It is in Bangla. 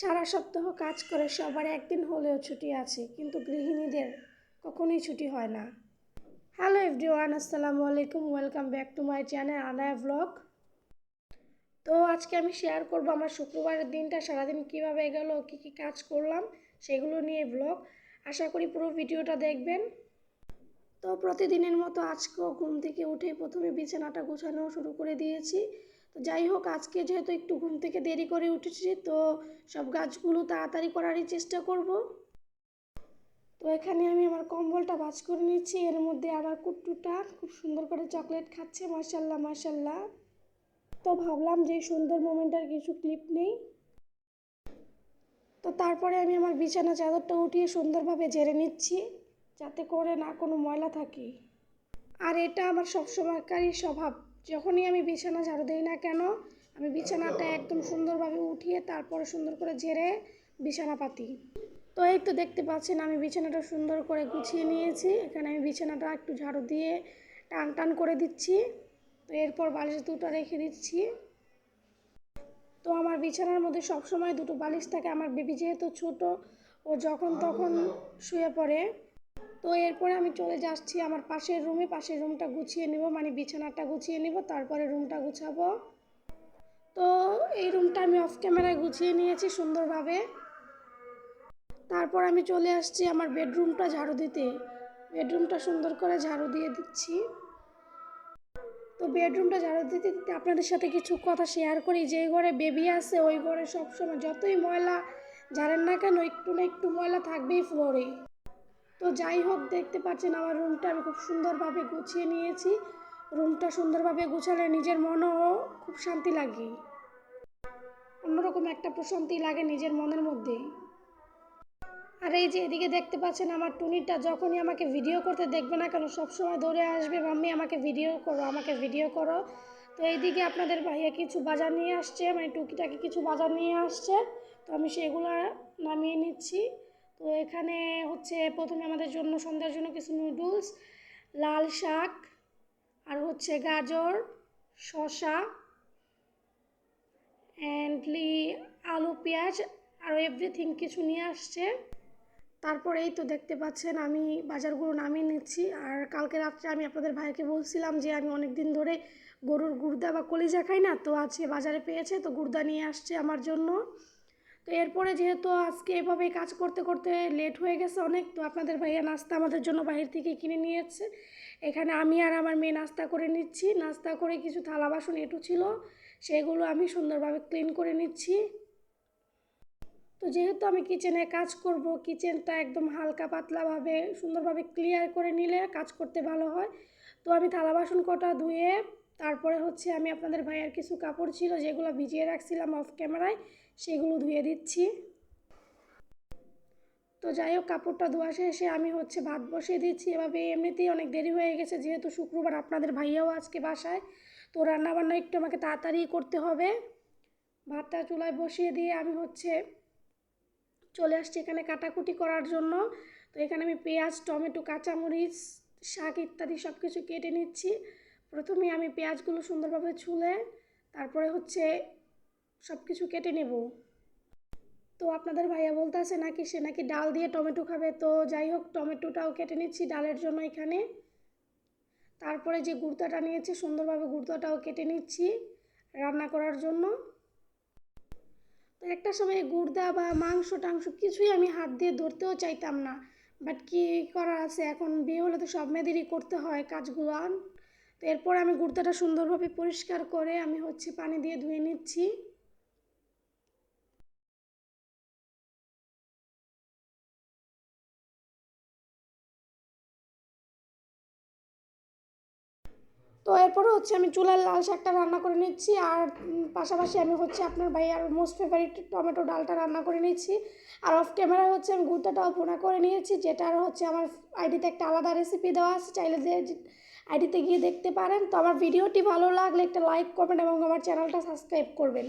সারা সপ্তাহ কাজ করে সবার একদিন হলেও ছুটি আছে, কিন্তু গৃহিণীদের কখনোই ছুটি হয় না। হ্যালো এভরিওয়ান, আসসালামু আলাইকুম, welcome back to my channel Anaya vlog. তো আজকে আমি শেয়ার করব আমার শুক্রবারের দিনটা, সারাদিন কীভাবে গেল, কী কী কাজ করলাম, সেগুলো নিয়ে ব্লগ। আশা করি পুরো ভিডিওটা দেখবেন। তো প্রতিদিনের মতো আজকেও ঘুম থেকে উঠে প্রথমে বিছানাটা গোছানো শুরু করে দিয়েছি। তো যাই হোক, আজকে যেহেতু একটু ঘুম থেকে দেরি করে উঠেছি, তো সব গাছগুলো তাড়াতাড়ি করারই চেষ্টা করব। তো এখানে আমি আমার কম্বলটা ভাজ করে নিচ্ছি, এর মধ্যে আমার কুট্টুটা খুব সুন্দর করে চকলেট খাচ্ছে মার্শাল্লাহ মার্শাল্লাহ তো ভাবলাম যে সুন্দর মোমেন্টার কিছু ক্লিপ নেই। তো তারপরে আমি আমার বিছানা চাদরটা উঠিয়ে সুন্দরভাবে ঝেড়ে নিচ্ছি, যাতে করে না কোনো ময়লা থাকে। আর এটা আমার সবসময়কারই স্বভাব। যখনই আমি বিছানা ঝাড়ু দিই না কেন আমি বিছানাটা একদম সুন্দরভাবে উঠিয়ে তারপরে সুন্দর করে ঝেড়ে বিছানা পাতি। তো এই তো দেখতে পাচ্ছেন আমি বিছানাটা সুন্দর করে গুছিয়ে নিয়েছি। এখানে আমি বিছানাটা একটু ঝাড়ু দিয়ে টান টান করে দিচ্ছি। তো এরপর বালিশ দুটো রেখে দিচ্ছি। তো আমার বিছানার মধ্যে সবসময় দুটো বালিশ থাকে আমার বেবি যেহেতু ছোট ও যখন তখন শুয়ে পড়ে। তো এরপরে আমি চলে যাচ্ছি আমার পাশের রুমে, পাশের রুমটা গুছিয়ে নেব মানে বিছানাটা গুছিয়ে নেব, তারপরে রুমটা গুছাবো। তো এই রুমটা আমি অফ ক্যামেরায় গুছিয়ে নিয়েছি সুন্দরভাবে। তারপর আমি চলে আসছি আমার বেডরুমটা ঝাড়ু দিতে। বেডরুমটা সুন্দর করে ঝাড়ু দিয়ে দিচ্ছি। তো বেডরুমটা ঝাড়ু দিতে দিতে আপনাদের সাথে কিছু কথা শেয়ার করি। যে ঘরে বেবি আছে, ওই ঘরে সবসময় যতই ময়লা ঝাড়েন না কেন, একটু না একটু ময়লা থাকবেই ফ্লোরে তো যাই হোক, দেখতে পাচ্ছেন আমার রুমটা আমি খুব সুন্দরভাবে গুছিয়ে নিয়েছি। রুমটা সুন্দরভাবে গুছালে নিজের মনও খুব শান্তি লাগে। অন্যরকম একটা প্রশান্তি লাগে নিজের মনের মধ্যে। আর এই যে এদিকে দেখতে পাচ্ছেন আমার টুনিটা যখনই আমাকে ভিডিও করতে দেখবে না কেন, সবসময় দৌড়ে আসবে, মাম্মি, আমাকে ভিডিও করো, আমাকে ভিডিও করো। তো এইদিকে আপনাদের ভাইয়া কিছু বাজার নিয়ে আসছে মানে টুকিটাকি কিছু বাজার নিয়ে আসছে। তো আমি সেগুলো নামিয়ে নিচ্ছি। তো এখানে হচ্ছে প্রথমে আমাদের জন্য, সন্ধ্যার জন্য কিছু নুডলস লাল শাক, আর হচ্ছে গাজর, শসা অ্যান্ডলি আলু, পেঁয়াজ, আর এভরিথিং কিছু নিয়ে আসছে। তারপরে এই তো দেখতে পাচ্ছেন আমি বাজারগুলো নামিয়ে নিচ্ছি। আর কালকে রাত্রে আমি আপনাদের ভাইকে বলছিলাম যে আমি অনেক দিন ধরে গরুর গুর্দা বা কলিজা খাই না, তো আজকে বাজারে পেয়েছে, তো গুর্দা নিয়ে আসছে আমার জন্য। তো এরপরে যেহেতু আজকে এভাবেই কাজ করতে করতে লেট হয়ে গেছে অনেক, তো আপনাদের ভাইয়া নাস্তা আমাদের জন্য বাইরে থেকে কিনে নিয়েছে। এখানে আমি আর আমার মেয়ে নাস্তা করে নিচ্ছি। নাস্তা করে কিছু থালা বাসন এটু ছিল, সেগুলো আমি সুন্দরভাবে ক্লিন করে নিচ্ছি। তো যেহেতু আমি কিচেনে কাজ করব কিচেনটা একদম হালকা পাতলাভাবে সুন্দরভাবে ক্লিয়ার করে নিলে কাজ করতে ভালো হয়। তো আমি থালা বাসন কটা ধুয়ে তারপরে হচ্ছে আমি আপনাদের ভাইয়ার কিছু কাপড় ছিল যেগুলো ভিজিয়ে রাখছিলাম অফ ক্যামেরায় সেগুলো ধুয়ে দিচ্ছি। তো যাই হোক, কাপড়টা ধোয়া শেষে আমি হচ্ছে ভাত বসিয়ে দিচ্ছি। এভাবে এমনিতেই অনেক দেরি হয়ে গেছে, যেহেতু শুক্রবার আপনাদের ভাইয়াও আজকে বাসায়। তো রান্নাবান্না একটু আমাকে তাড়াতাড়ি করতে হবে। ভাতটা চুলায় বসিয়ে দিয়ে আমি হচ্ছে চলে আসছি এখানে কাটাকুটি করার জন্য। তো এখানে আমি পেঁয়াজ, টমেটো, কাঁচামরিচ, শাক ইত্যাদি সব কিছু কেটে নিচ্ছি। প্রথমে আমি পেঁয়াজগুলো সুন্দরভাবে ছুলে তারপরে হচ্ছে সব কিছু কেটে নেব। তো আপনাদের ভাইয়া বলতেছে নাকি সে নাকি ডাল দিয়ে টমেটো খাবে? তো যাই হোক, টমেটোটাও কেটে নিচ্ছি ডালের জন্য এখানে। তারপরে যে গুর্তাটা নিয়েছি, সুন্দরভাবে গুর্তাটাও কেটে নিচ্ছি রান্না করার জন্য। তো একটা সময় গুর্দা বা মাংস টাংস কিছুই আমি হাত দিয়ে ধরতেও চাইতাম না। বাট কী করার আছে? এখন বিয়ে হলে তো সব মেয়েদেরই করতে হয় কাজগুলো। তো এরপর আমি গুর্দাটা সুন্দরভাবে পরিষ্কার করে আমি হচ্ছে পানি দিয়ে ধুয়ে নিচ্ছি। তো এরপরে হচ্ছে আমি চুলার লাল শাকটা রান্না করে নিচ্ছি আর পাশাপাশি আমি হচ্ছে আপনার ভাই আর মোস্ট ফেভারিট টমেটো ডালটা রান্না করে নিচ্ছি। আর অফ ক্যামেরায় হচ্ছে আমি গুর্দাটাও পোনা করে নিয়েছি যেটার হচ্ছে আমার আইডিতে একটা আলাদা রেসিপি দেওয়া আছে, চাইলে যে আইডিতে গিয়ে দেখতে পারেন। তো আমার ভিডিওটি ভালো লাগলে একটা লাইক করবেন এবং আমার চ্যানেলটা সাবস্ক্রাইব করবেন।